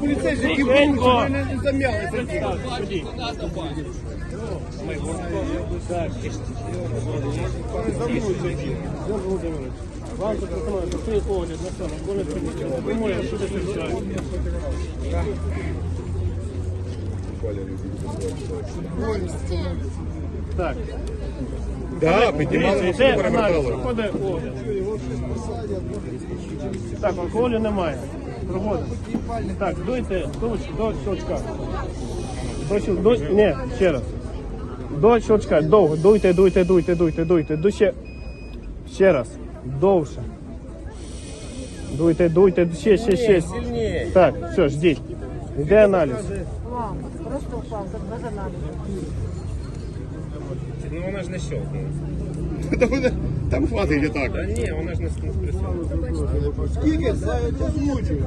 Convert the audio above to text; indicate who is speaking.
Speaker 1: Поліцейські які порушили, не зам'ялися.
Speaker 2: Вам пропоную такий огляд на цьому, коли приміщення. Думаю, що це звичайно. Так,
Speaker 1: Так,
Speaker 2: дивіться, йде аналіз. Так, алкоголю немає. Проводимо. Так, дуйте до, щелчка. До, щел- до, ні, ще раз. До щелчка, довго. Дуйте, дуйте, дуйте, дуйте, дуйте. Ду ще, ще раз. Довше. Дуйте, дуйте, ще, ще, ще. Так, все, ждіть. Йде аналіз.
Speaker 3: Вау, просто упав, так без аналізу.
Speaker 4: Ну вона ж не щелкнула.
Speaker 1: Там хватить і так.
Speaker 4: Та ні, вона ж не спрацювала.
Speaker 1: Скільки? Змучив.